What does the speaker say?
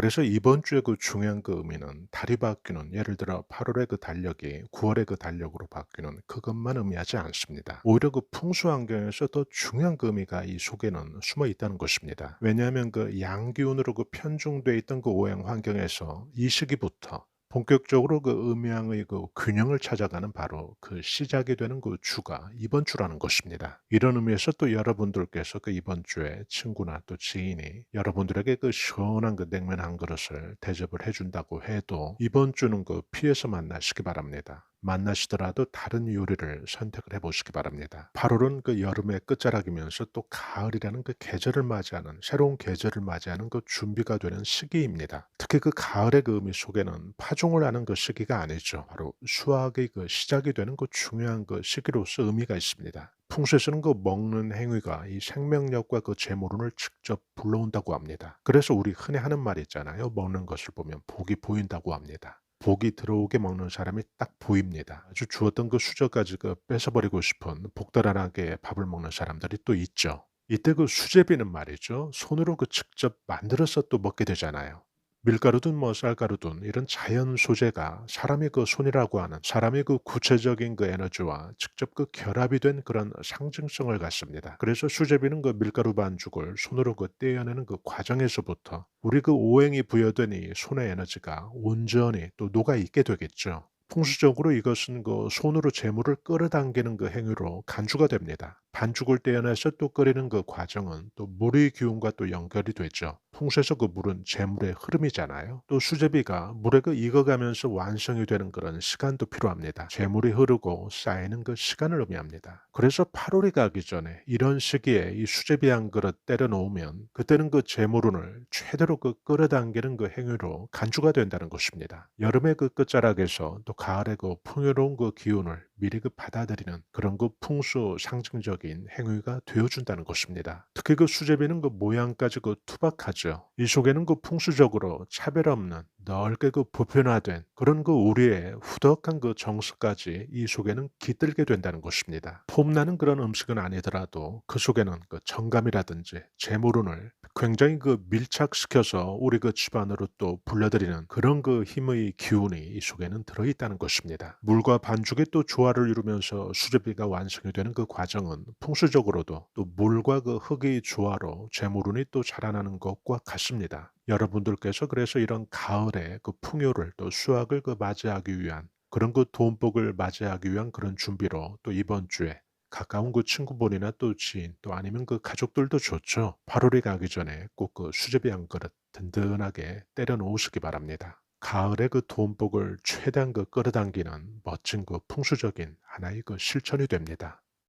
그래서 이번 주에 그 중요한 그 의미는 달이 바뀌는 예를 들어 8월의 그 달력이 9월의 그 달력으로 바뀌는 그것만 의미하지 않습니다. 오히려 그 풍수 환경에서 더 중요한 그 의미가 이 속에는 숨어 있다는 것입니다. 왜냐하면 그 양기운으로 그 편중돼 있던 그 오행 환경에서 이 시기부터 본격적으로 그 음양의 그 균형을 찾아가는 바로 그 시작이 되는 그 주가 이번 주라는 것입니다. 이런 의미에서 또 여러분들께서 그 이번 주에 친구나 또 지인이 여러분들에게 그 시원한 그 냉면 한 그릇을 대접을 해준다고 해도 이번 주는 그 피해서 만나시기 바랍니다. 만나시더라도 다른 요리를 선택을 해보시기 바랍니다. 8월은 그 여름의 끝자락이면서 또 가을이라는 그 계절을 맞이하는 새로운 계절을 맞이하는 그 준비가 되는 시기입니다. 특히 그 가을의 그 의미 속에는 파종을 하는 그 시기가 아니죠. 바로 수확의 그 시작이 되는 그 중요한 그 시기로서 의미가 있습니다. 풍수에서는 그 먹는 행위가 이 생명력과 그 재물운을 직접 불러온다고 합니다. 그래서 우리 흔히 하는 말 있잖아요. 먹는 것을 보면 복이 보인다고 합니다. 복이 들어오게 먹는 사람이 딱 보입니다. 아주 주었던 그 수저까지 그 뺏어버리고 싶은 복달하게 밥을 먹는 사람들이 또 있죠. 이때 그 수제비는 말이죠. 손으로 그 직접 만들어서 또 먹게 되잖아요. 밀가루든 뭐 쌀가루든 이런 자연 소재가 사람의 그 손이라고 하는 사람의 그 구체적인 그 에너지와 직접 그 결합이 된 그런 상징성을 갖습니다. 그래서 수제비는 그 밀가루 반죽을 손으로 그 떼어내는 그 과정에서부터 우리 그 오행이 부여된 이 손의 에너지가 온전히 또 녹아 있게 되겠죠. 풍수적으로 이것은 그 손으로 재물을 끌어당기는 그 행위로 간주가 됩니다. 반죽을 떼어내서 또 끓이는 그 과정은 또 물의 기운과 또 연결이 되죠. 풍수에서 그 물은 재물의 흐름이잖아요. 또 수제비가 물에 그 익어가면서 완성이 되는 그런 시간도 필요합니다. 재물이 흐르고 쌓이는 그 시간을 의미합니다. 그래서 8월이 가기 전에 이런 시기에 이 수제비 한 그릇 때려 놓으면 그때는 그 재물운을 최대로 그 끌어당기는 그 행위로 간주가 된다는 것입니다. 여름의 그 끝자락에서 또 가을의 그 풍요로운 그 기운을 미리 그 받아들이는 그런 그 풍수 상징적인 행위가 되어준다는 것입니다. 특히 그 수제비는 그 모양까지 그 투박하죠. 이 속에는 그 풍수적으로 차별 없는 넓게 그 보편화된 그런 그 우리의 후덕한 그 정서까지 이 속에는 깃들게 된다는 것입니다. 폼나는 그런 음식은 아니더라도 그 속에는 그 정감이라든지 재물운을 굉장히 그 밀착시켜서 우리 그 집안으로 또 불러들이는 그런 그 힘의 기운이 이 속에는 들어있다는 것입니다. 물과 반죽이 또 조화를 이루면서 수제비가 완성이 되는 그 과정은 풍수적으로도 또 물과 그 흙의 조화로 재물운이 또 자라나는 것과 같습니다. 여러분들께서 그래서 이런 가을에 그 풍요를 또 수확을 그 맞이하기 위한 그런 그 돈복을 맞이하기 위한 그런 준비로 또 이번 주에 가까운 그 친구분이나 또 지인 또 아니면 그 가족들도 좋죠. 8월이 가기 전에 꼭 그 수제비 한 그릇 든든하게 때려 놓으시기 바랍니다. 가을의 그 돈복을 최대한 그 끌어당기는 멋진 그 풍수적인 하나의 그 실천이 됩니다.